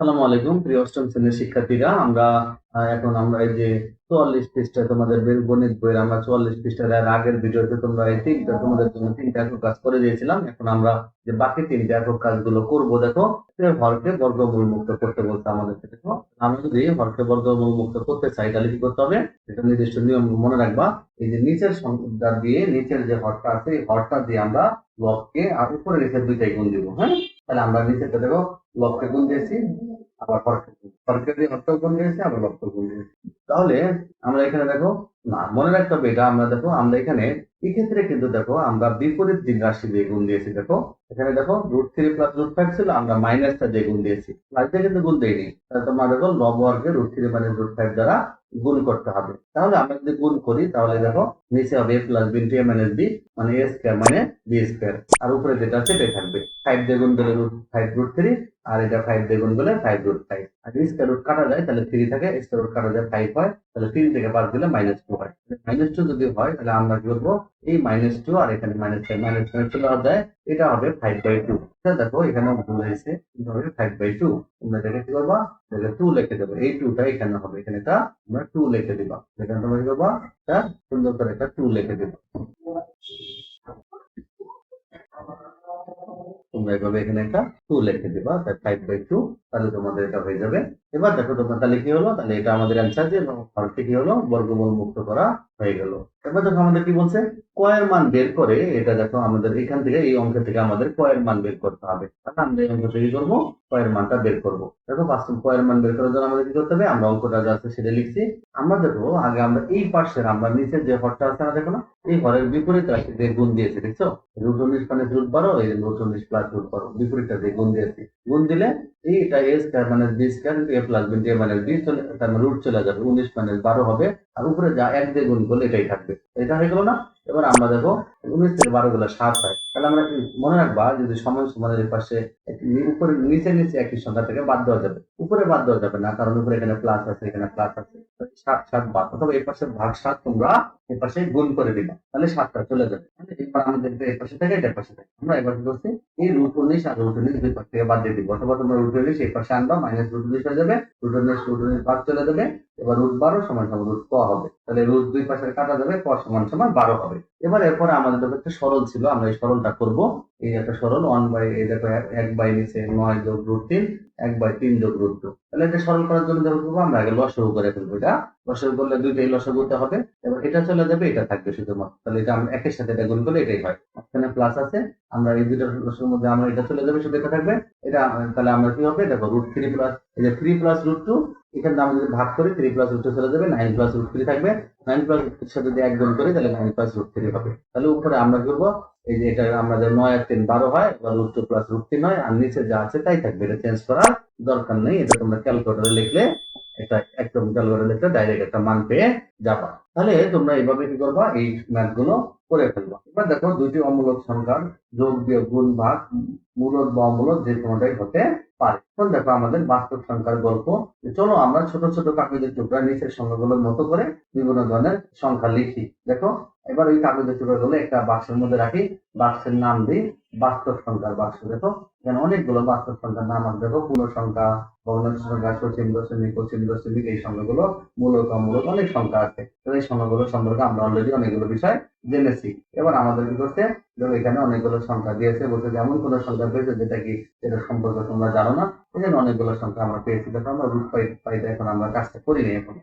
আসসালামু আলাইকুম, প্রিয় অষ্টম শ্রেণির শিক্ষার্থীরা। আমরা এখন আমরা এই যে চুয়াল্লিশ পৃষ্ঠা তোমাদের গণিত বইয়ের আমরা চুয়াল্লিশ পৃষ্ঠার আগের ভিডিওতে তোমরা এই তিনটা, তোমাদের জন্য তিনটা একক কাজ করে দিয়েছিলাম। এখন আমরা যে বাকি তিনটা একক কাজগুলো করব, দেখো হরকে বর্গমূল মুক্ত করতে বলতে আমাদের দেখো আমরা যদি হরকে বর্গমূল মুক্ত করতে চাই, তাহলে কি করতে হবে? এটা নির্দিষ্ট নিয়ম মনে রাখবা, এই যে নিচের সংখ্যা দিয়ে, নিচের যে হরটা আছে, এই হরটা দিয়ে আমরা লবকে আর উপরে রেখে দুইটাই গুণ দিব হ্যাঁ? তাহলে আমরা নিচেরটা দেখো লবকে গুণ দিয়েছি আবার হরকে গুণ হরকে দিয়ে হরকে গুণ দিয়েছি আবার রক্ত গুণ দিয়েছি তাহলে আমরা এখানে দেখো, না, মনে রাখতে হবে এটা, আমরা দেখো, আমরা এখানে এক্ষেত্রে কিন্তু দেখো, আমরা বিপরীত দিন রাশি দিয়ে গুণ দিয়েছি, দেখো, এখানে দেখো root three plus root five ছিল, আমরা মাইনাসটা দিয়ে গুণ দিয়েছি। প্লাস দিয়ে কিন্তু গুণ দেয়নি তাহলে তোমার দেখো লব বর্গে root three minus root five দ্বারা গুণ করতে হবে। তাহলে আমরা যদি গুণ করি, তাহলে দেখো নিচে হবে A plus B minus B মানে এ স্কোয়ার মানে বি স্কোয়ার আর উপরে যেটা আছে, সেটাই থাকবে। ফাইভ দিয়ে গুণ করলে রুট ফাইভ রুট থ্রি আর এটা ফাইভ দিয়ে গুণ করলে ফাইভ রুট ফাইভ আর স্কোয়ার রুট কাটা যায়, তাহলে থ্রি থাকে স্কোয়ার রুট কাটা যায় ফাইভ হয়। তাহলে তিন থেকে পাঁচ দিলে মাইনাস টু হয়। মাইনাস টু যদি হয়, তাহলে আমরা কি করব? এই মাইনাস টু আর এখানে মাইনাস ফাইভ মাইনাস ফাইভ চলে যায় এটা হবে ফাইভ বাই টু দেখো এখানে ভুল হয়েছে এটা হবে ফাইভ বাই টু তোমরা এটাকে কি করবা? এটাকে টু লিখে দেবো। এই টুটা এখানে হবে, এখানে এটা আমরা টু লিখে দিবা। এখানে তোমরা কি করবা? এটা সুন্দর করে একটা টু লিখে দিবা। তোমরা এভাবে এখানে একটা টু লিখে দিবা ফাইভ বাই টু তাহলে তোমাদের এটা হয়ে যাবে। এবার দেখো তোমার তাহলে কি হলো? তাহলে এটা আমাদের অ্যান্সার যে হরকে কি হলো? বর্গমূল মুক্ত করা হয়ে গেল। এবার দেখো আমাদের কি বলছে? কয়ের মান বের করে এটা দেখো আমাদের এখান থেকে এই অঙ্ক থেকে আমাদের কয়ের মান বের করতে হবে। তাহলে আমরা এই অঙ্ক থেকে করব? কয়ের মানটা বের করব। দেখো বাস্তব কয়ের মান বের করার জন্য আমাদের কি করতে হবে? আমরা অঙ্কটা যা আছে সেটা লিখছি। আমরা দেখো আগে আমরা এই পাশের আমরা নিচের যে হরটা আছে না দেখো না, এই হরের বিপরীত রাশি দিয়ে গুণ দিয়েছি, দেখছ? রুট উনিশ মানে রুট বারো, এই রুট উনিশ প্লাস রুট বারো, বিপরীতটা দিয়ে গুণ দিয়েছি। গুণ দিলে এইটা এ তার minus B square A plus B D minus B তার মানে রুট চলে যাবে। উনিশ মাইনাস বারো হবে। আর উপরে যা এক দিয়ে গুণ করলে এটাই থাকবে। এটা হয়ে গেল না? এবার আমরা দেখো উনিশ থেকে বারো গুলো সাত হয় তাহলে আমরা মনে রাখবা, যদি সমান সমানের পাশে উপরে নিচে নিচে একই সংখ্যা থেকে, বাদ দেওয়া যাবে। উপরে বাদ দেওয়া যাবে না, কারণ উপরে এখানে প্লাস আছে, এখানে প্লাস আছে। সাত সাত বাদ। অথবা এই পাশে ভাগ সাত তোমরা এই পাশে গুণ করে দিবা, তাহলে সাতটা চলে যাবে। এবার আমাদের এই পাশে থেকে, এটার পাশে থেকে। আমরা এবার কি করছি? এই রুট উনিশ আর রুট উনিশ দুই পাশ থেকে বাদ দিয়ে দিব। অথবা তোমরা রুট উনিশ এই পাশে আনবা মাইনাস রুট উনিশ হয়ে যাবে রুট উনিশ রুট উনিশ বাদ চলে যাবে। এবার রুট বারো সমান সমান রুট ক হবে। তাহলে রুট দুই পাশে কাটা যাবে, ক সমান সমান বারো হবে। এবার এরপরে আমাদের একটা সরল ছিল, আমরা এই সরলটা করব। এই একটা সরল ওয়ান বাই এই দেখো এক- বাই নিচে নয় যোগ রুট তিন, এক বাই তিন যোগ রুট টু তাহলে এটা সরল করার জন্য দেখো করব আমরা আগে লসগু করে ফেলব এটা। লসগু করলে দুইটাই লসগুতে হবে। এবার এটা চলে যাবে, এটা থাকবে শুধুমাত্র। তাহলে এটা আমরা একের সাথে এটা গুণ করলে এটাই হয়। এখানে প্লাস আছে, আমরা এই দুইটা লসের মধ্যে আমরা এটা চলে যাবে, শুধু এটা থাকবে। এটা তাহলে আমরা কি হবে? দেখো রুট থ্রি প্লাস এই যে থ্রি প্লাস রুট টু এখানে আমরা যদি ভাগ করি থ্রি প্লাস রুট টু চলে যাবে নাইন প্লাস রুট থ্রি থাকবে। নাইন প্লাস সাথে যদি এক গুণ করি, তাহলে নাইন প্লাস রুট থ্রি হবে। তাহলে উপরে আমরা করব? এই যে এটা আমাদের নয় আর তিন বারো হয় বা রুট টু প্লাস রুট তিন হয় আর নিচে যা আছে তাই থাকবে। এটা চেঞ্জ করার দরকার নেই, এটা তোমরা ক্যালকুলেটারে লিখলে এটা একদম ক্যালকুলেটারে লিখলে ডাইরেক্ট একটা মান পেয়ে যাবা। তাহলে তোমরা এইভাবে কি করবা? এই ম্যাথগুলো করে ফেলবা। এবার দেখো দুইটি অমূলক সংখ্যার যোগ বিয়োগ গুণ ভাগ মূলদ বা অমূলদ যে কোনোটাই হতে পারে। এখন দেখো আমাদের বাস্তব সংখ্যার গল্প। চলো আমরা ছোট ছোট কাগজের টুকরা নিচের সংখ্যাগুলোর মতো করে বিভিন্ন ধরনের সংখ্যা লিখি। দেখো, এবার ওই কাগজের টুকরাগুলো একটা বাক্সের মধ্যে রাখি। বাক্সের নাম দিই বাস্তব সংখ্যার বাক্স। দেখো, এখানে অনেকগুলো বাস্তব সংখ্যার নাম আছে। দেখো পূর্ণ সংখ্যা ভগ্নাংশ সংখ্যা, সচিন, দশমিক কচিন দশমিক, এই সংখ্যাগুলো মূলক অমূলক অনেক সংখ্যা আছে। এই সংখ্যাগুলো সম্পর্কে আমরা অলরেডি অনেকগুলো বিষয় জেনেছি। এবার আমাদের কি করতে দেখো এখানে অনেকগুলো সংখ্যা দিয়েছে, বলছে যে এমন কোনো সংখ্যা পেয়েছে যেটা কি যেটা সম্পর্কে তোমরা জানো না? এখানে অনেকগুলো সংখ্যা আমরা পেয়েছি। যেটা আমরা রুট পাই পাইতে এখন আমরা কাজটা করিনি এখন।